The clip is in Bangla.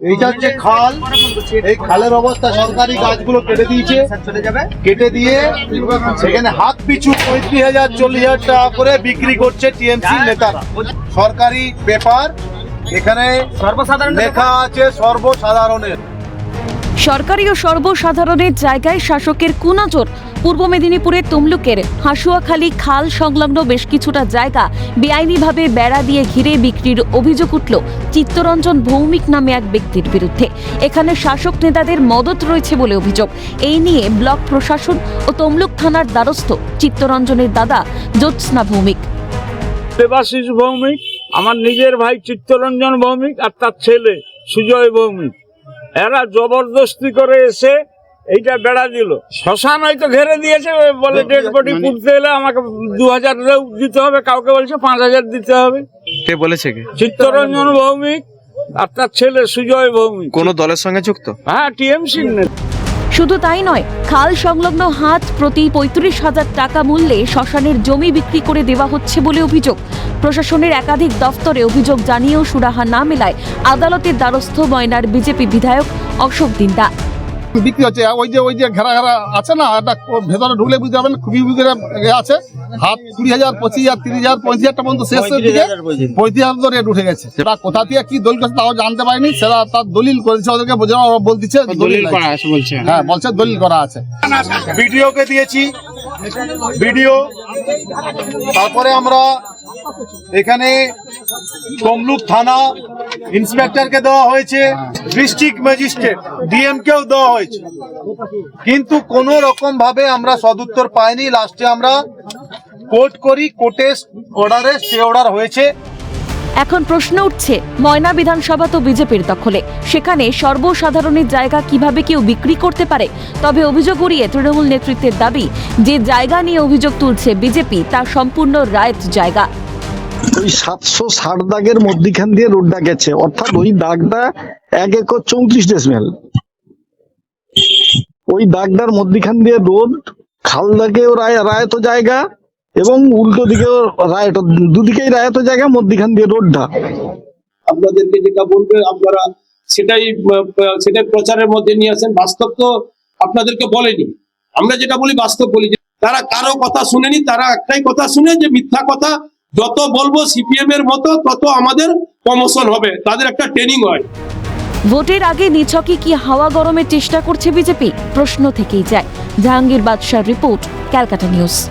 এইটা হচ্ছে খাল। এই খালের অবস্থা সরকারি গাছগুলো কেটে দিয়েছে। কেটে দিয়ে সেখানে হাত পিছু পঁয়ত্রিশ হাজার চল্লিশ হাজার টাকা করে বিক্রি করছে টিএমসি নেতারা। সরকারি পেপার এখানে সর্বসাধারণ লেখা আছে সর্বসাধারণের। সরকারি ও সর্বসাধারণের জায়গায় শাসকের কুনজর পূর্ব মেদিনীপুরের তমলুকের হাসুয়াখালী খাল সংলগ্ন বেশ কিছুটা জায়গা বেআইনিভাবে বেড়া দিয়ে ঘিরে বিক্রির অভিযোগ উঠল চিত্তরঞ্জন ভৌমিক নামে এক ব্যক্তির বিরুদ্ধে। এখানে শাসক নেতাদের মদত রয়েছে বলে অভিযোগ। এই নিয়ে ব্লক প্রশাসন ও তমলুক থানার দ্বারস্থ চিত্তরঞ্জনের দাদা জ্যোৎস্না ভৌমিক। দেবাশিস ভৌমিক, আমার নিজের ভাই চিত্তরঞ্জন ভৌমিক আর তার ছেলে সুজয় ভৌমিক। এরা জবরদস্তি করে এসে এইটা বেড়া দিল। শ্মশান হয়তো ঘেরে দিয়েছে বলে ডেড বডি পুড়তে এলে আমাকে দু হাজার দিতে হবে কাউকে বলছে পাঁচ হাজার দিতে হবে। কে বলেছে কি? চিত্তরঞ্জন ভৌমিক আর তার ছেলে সুজয় ভৌমিক। কোন দলের সঙ্গে যুক্ত? হ্যাঁ টিএমসি শুধু তাই নয় খাল সংলগ্ন হাত প্রতি পঁয়ত্রিশ হাজার টাকা মূল্যে শ্মশানের জমি বিক্রি করে দেওয়া হচ্ছে বলে অভিযোগ। প্রশাসনের একাধিক দফতরে অভিযোগ জানিয়েও সুরাহা না মেলায় আদালতের দ্বারস্থ ময়নার বিজেপি বিধায়ক অশোক দিন্দা বিক্রি হচ্ছে। ওই যে ওই যে ঘেরা ঘেরা আছে না একটা ভেতরে ঢুকলে বুঝতে পারবেন খুবই ভিতরে আছে। হাত কুড়ি হাজার পঁচিশ হাজার তিরিশ হাজার পঁয়ত্রিশ হাজার পর্যন্ত শেষ দিকে পঁয়ত্রিশ হাজার রেট উঠে গেছে। সেটা কোথা থেকে কি দলিল করছে তাও জানতে পারিনি। সেটা তার দলিল করেছে ওদেরকে বোঝানো বলতেছে দলিল করা আছে বলছে। হ্যাঁ বলছে দলিল করা আছে। ভিডিওকে দিয়েছি। ভিডিও। তারপরে আমরা এখানে তমলুক থানা ইন্সপেক্টরকে দেওয়া হয়েছে ডিস্ট্রিক্ট ম্যাজিস্ট্রেট ডিএম কেও দেওয়া হয়েছে। কিন্তু কোন রকম ভাবে আমরা সদুত্তর পাইনি। লাস্টে আমরা কোর্ট করি কোর্টে অর্ডারে স্টে অর্ডার হয়েছে। এখন প্রশ্ন উঠছে, ময়না বিধানসভা তো বিজেপির দখলে। সেখানে সর্বসাধারণের জায়গা কীভাবে কেউ বিক্রি করতে পারে? তবে অভিযোগ উড়িয়ে তৃণমূল নেতৃত্বের দাবি, যে জায়গা নিয়ে অভিযোগ তুলছে বিজেপি তা সম্পূর্ণ রায়ত জায়গা। ওই সাতশো ষাট দাগের মধ্যিখান দিয়ে রোডটা গেছে। অর্থাৎ ওই দাগটা এক একর চৌত্রিশ ডেসমেল। ওই দাগটার মধ্যিখান দিয়ে রোড, খাল দাগেও রায়, রায়ত জায়গা এবং উল্টো দিকেও রায়ত, দুদিকেই রায়ত জায়গা, মধ্যিখান দিয়ে রোডটা। আপনাদেরকে যেটা বলবে, আপনারা সেটাই সেটাই প্রচারের মধ্যে নিয়ে আসেন। বাস্তব তো আপনাদেরকে বলেনি। আমরা যেটা বলি বাস্তব বলি তারা কারও কথা শুনেনি, তারা একটাই কথা শুনে যে মিথ্যা কথা যত বলব সিপিএম এর মতো তত আমাদের প্রমোশন হবে। তাদের একটা ট্রেনিং হয়। ভোটের আগে নিছকে কি হাওয়া গরমের চেষ্টা করছে বিজেপি? প্রশ্ন থেকেই যায়। জাহাঙ্গীর বাদশার রিপোর্ট, ক্যালকাটা নিউজ।